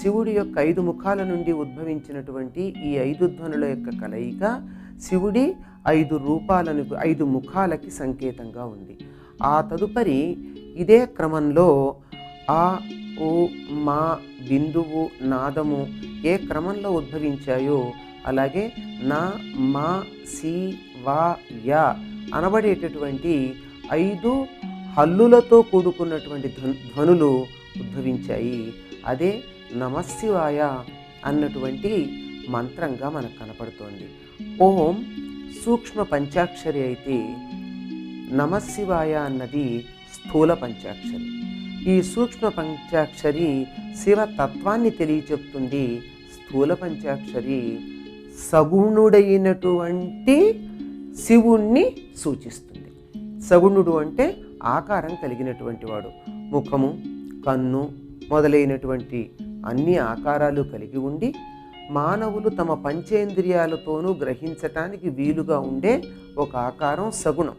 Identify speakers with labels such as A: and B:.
A: శివుడి యొక్క ఐదు ముఖాల నుండి ఉద్భవించినటువంటి ఈ ఐదు ధ్వనుల యొక్క కలయిక శివుడి ఐదు రూపాలను ఐదు ముఖాలకి సంకేతంగా ఉంది. ఆ తదుపరి ఇదే క్రమంలో ఆ ఉ మా బిందువు నాదము ఏ క్రమంలో ఉద్భవించాయో అలాగే నా మా సి వా యా అనబడేటటువంటి ఐదు హల్లులతో కూడుకున్నటువంటి ధ్వ- ధ్వనులు ఉద్భవించాయి. అదే నమశివాయ అన్నటువంటి మంత్రంగా మనకు కనపడుతోంది. ఓం సూక్ష్మ పంచాక్షరి అయితే నమశివాయ అన్నది స్థూల పంచాక్షరి. ఈ సూక్ష్మ పంచాక్షరి శివ తత్వాన్ని తెలియచెప్తుంది. స్థూల పంచాక్షరి సగుణుడైనటువంటి శివుణ్ణి సూచిస్తుంది. సగుణుడు అంటే ఆకారం కలిగినటువంటి వాడు. ముఖము కన్ను మొదలైనటువంటి అన్ని ఆకారాలు కలిగి ఉండి మానవులు తమ పంచేంద్రియాలతోనూ గ్రహించటానికి వీలుగా ఉండే ఒక ఆకారం సగుణం.